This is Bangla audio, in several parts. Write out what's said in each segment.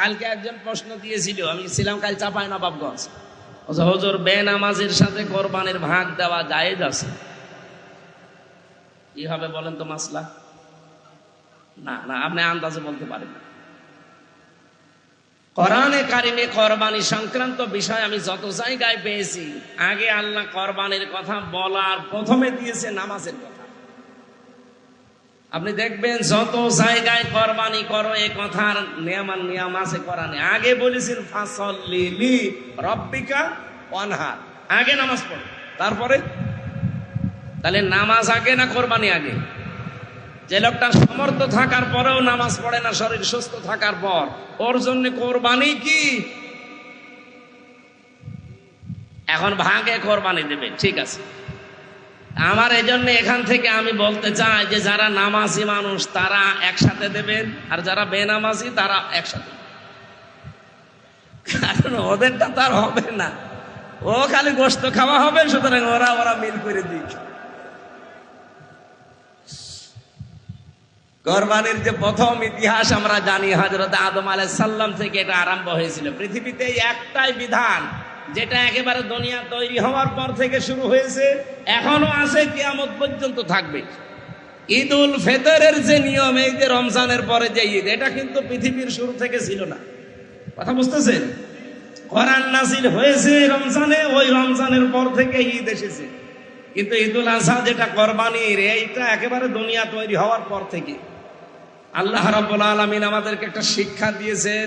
কালকে একজন প্রশ্ন দিয়েছিল আমি ছিলাম কাল চাপাই নবাবগঞ্জ। বলছে, হুজুর বেনামাজির সাথে কোরবানির ভাগ দেওয়া জায়েজ আছে। কি হবে বলেন তো মাসলা? না না আপনি আন্দাজে বলতে পারেন। না কোরআনে কারিমে কোরবানি সংক্রান্ত বিষয় আমি যত জায়গায় পেয়েছি আগে আল্লাহ কোরবানির কথা বলার প্রথমে দিয়েছে নামাজের কথা। আপনি দেখবেন যত জায়গায় কোরবানি করো, এ কথার নিয়মান নিয়ম আছে কোরআনে। আগে বলেছেন, ফাসল্লি রব্বিকা অনহার আগে নামাজ পড়ো। তারপরে? তাহলে নামাজ আগে না কোরবানি আগে? যে লোকটা সমর্থ থাকার পরেও নামাজ পড়ে না, শরীর সুস্থ থাকার পর, ওর জন্য কোরবানি কি? এখন ভাগে কোরবানি দেবে, ঠিক আছে। আমার এই জন্য এখান থেকে আমি বলতে চাই যে যারা নামাজি মানুষ, তারা একসাথে দেবেন, আর যারা বেনামাজি, তারা একসাথে কারণ ওদেরটা তার হবে না। ও খালি গোস্ত খাওয়া হবে, সুতরাং ওরা ওরা মিল করে দিক। কোরবানির যে প্রথম ইতিহাস আমরা জানি হজরত আদম আলাইহিস সাল্লাম থেকে এটা আরম্ভ হয়েছিল। পৃথিবীতে একটাই বিধান যেটা একেবারে দুনিয়া তৈরি হওয়ার পর থেকে শুরু হয়েছে, এখনও আছে, কিয়ামত পর্যন্ত থাকবে। ঈদ উল ফেতরের যে নিয়ম, এই যে রমজানের পরে যে ঈদ, এটা কিন্তু পৃথিবীর শুরু থেকে ছিল না। কথা বুঝতেছেন? কোরআন নাসিল হয়েছে রমজানে, ওই রমজানের পর থেকে ঈদ এসেছে। কিন্তু ঈদুল আজহা যেটা কোরবানির, এইটা একেবারে দুনিয়া তৈরি হওয়ার পর থেকে। আল্লাহ রাব্বুল আলামিন আমাদেরকে একটা শিক্ষা দিয়েছেন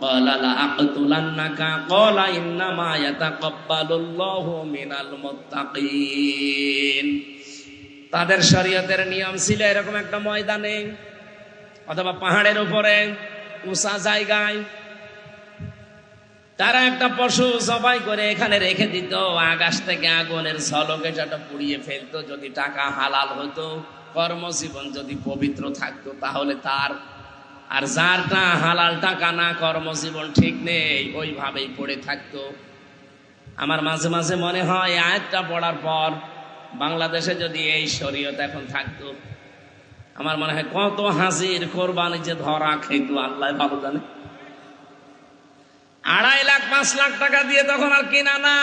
قال لأقتلنك قال إنما يتقبل الله من المتقين তাদের শরীয়তের নিয়ম ছিল এরকম একটা ময়দানে অথবা পাহাড়ের উপরে উঁচা জায়গায় তারা একটা পশু জবাই করে এখানে রেখে দিত আকাশ থেকে আগুনের ঝলকে সেটা পুড়িয়ে ফেলতো যদি টাকা হালাল হতো কর্মজীবন যদি পবিত্র থাকতো তাহলে তার আর যারটা হালাল টাকা না কর্মজীবন ঠিক নেই, ওইভাবেই পড়ে থাকতো। আমার মাঝে মাঝে মনে হয় এই আয়াতটা পড়ার পর বাংলাদেশে যদি এই শরীয়ত এখন থাকতো, আমার মনে হয় কত হাজির কোরবানি যে ধরা খেতো, আল্লাহ ভালো জানে। আড়াই লাখ, পাঁচ লাখ টাকা দিয়ে তখন আর কিনা না।